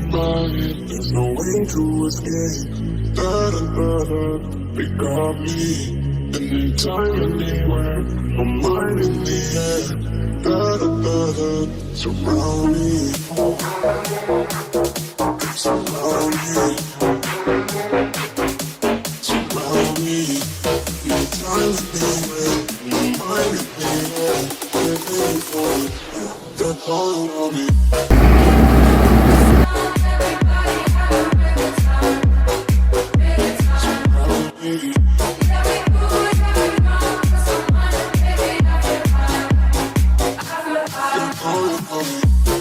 my head. There's no way to escape. Da da da. They got me. Anytime, anywhere. My mind in the air. Da da da da. Surround me. Surround me. The. They're me. You're falling for me.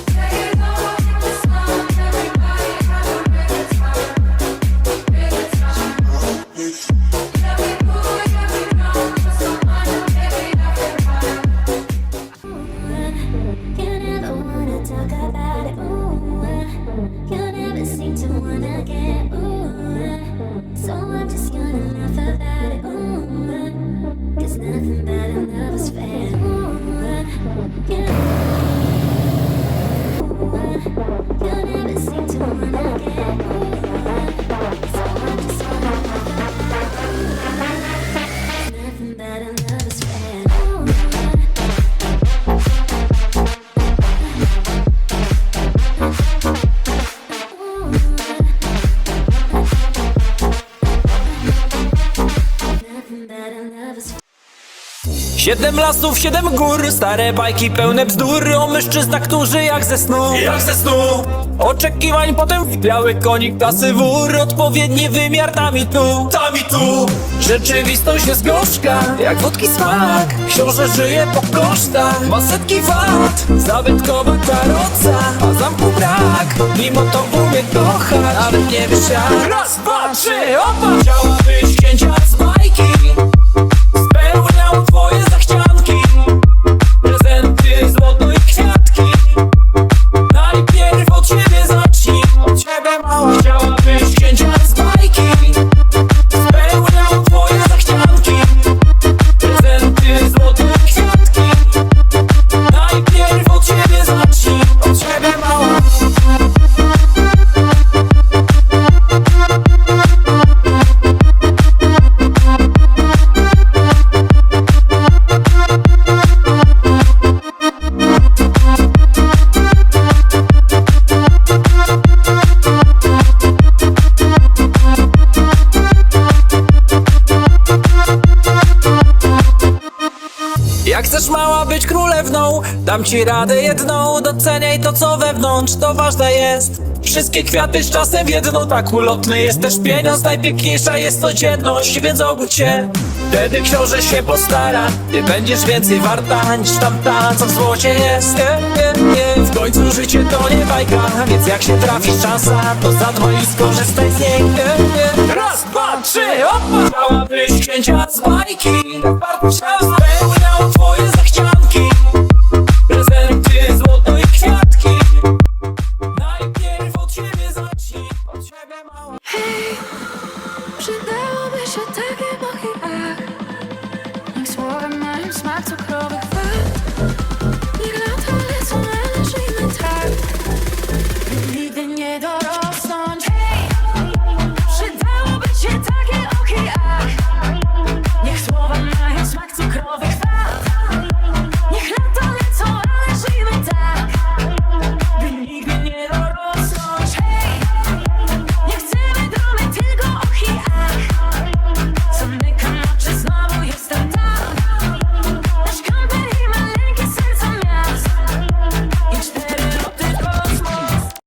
another Siedem lasów, siedem gór, stare bajki pełne bzdur. O mężczyznach, którzy jak ze snu. Jak ze snu. Oczekiwań, potem biały konik, klasy wór Odpowiedni wymiar tam i tu. Tam i tu. Rzeczywistość jest gorzka, jak wódki smak. Książę żyje po kosztach, ma setki wat Zabytkowa karoca, a zamku brak. Mimo to umie kochać, nawet nie wiesz jak. Raz, dwa, trzy, opa! Jak chcesz mała być królewną, dam ci radę jedną. Doceniaj to co wewnątrz, to ważne jest. Wszystkie kwiaty z czasem jedno, tak ulotny jest też pieniądz Najpiękniejsza jest codzienność, więc obudź się. Wtedy książę się postara, ty będziesz więcej warta Niż tamta, co w złocie jest. Nie, nie, nie. W końcu życie to nie bajka, więc jak się trafi szansa To zadbaj i skorzystaj z niej. Nie, nie. Raz, dwa, trzy, opa! Chciałabyś księcia z bajki Als tegen mag. Ik zwoer mijn smaak zo grovig